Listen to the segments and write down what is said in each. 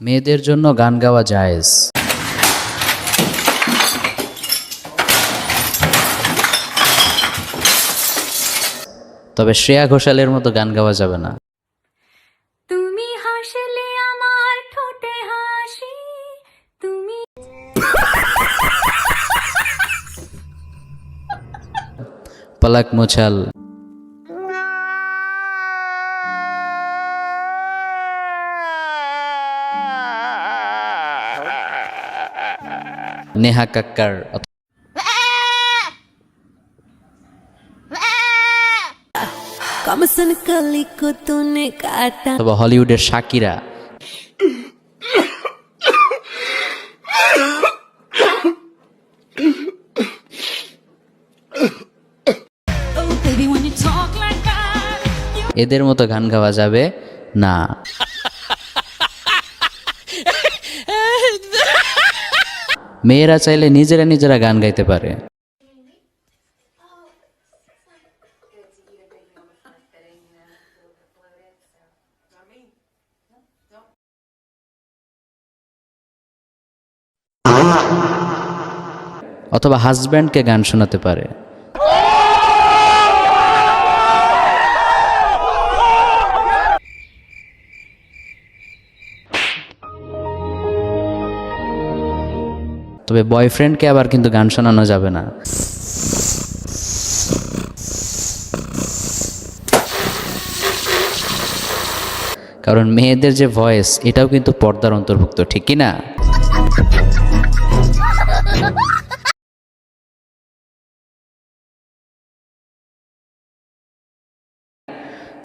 মেয়েদের জন্য গান গাওয়া জায়েজ। তবে শ্রেয়া ঘোষালের মতো গান গাওয়া যাবে না। তুমি হাসলে আমার ঠোঁটে হাসি তুমি পলাক মোছাল। নেহা কাক্কার হলিউডের সাকিরা এদের মতো গান গাওয়া যাবে না। মেয়েরা চাইলে নিজেরা নিজেরা গান গাইতে পারে। অথবা হাজব্যান্ডকে গান শোনাতে পারে। তবে বয়ফ্রেন্ডকে আবার কিন্তু গান শোনানো যাবে না। কারণ মেয়েদের যে ভয়েস এটাও কিন্তু পর্দার অন্তর্ভুক্ত, ঠিক কি না?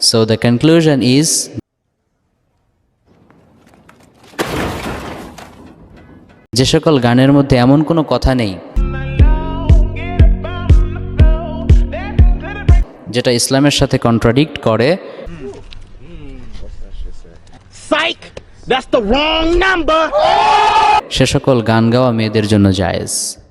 So, the conclusion is যে সকল গানের মধ্যে এমন কোনো কথা নেই যেটা ইসলামের সাথে কন্ট্রাডিক্ট করে! সে সকল গান গাওয়া মেয়েদের জন্য জায়েজ।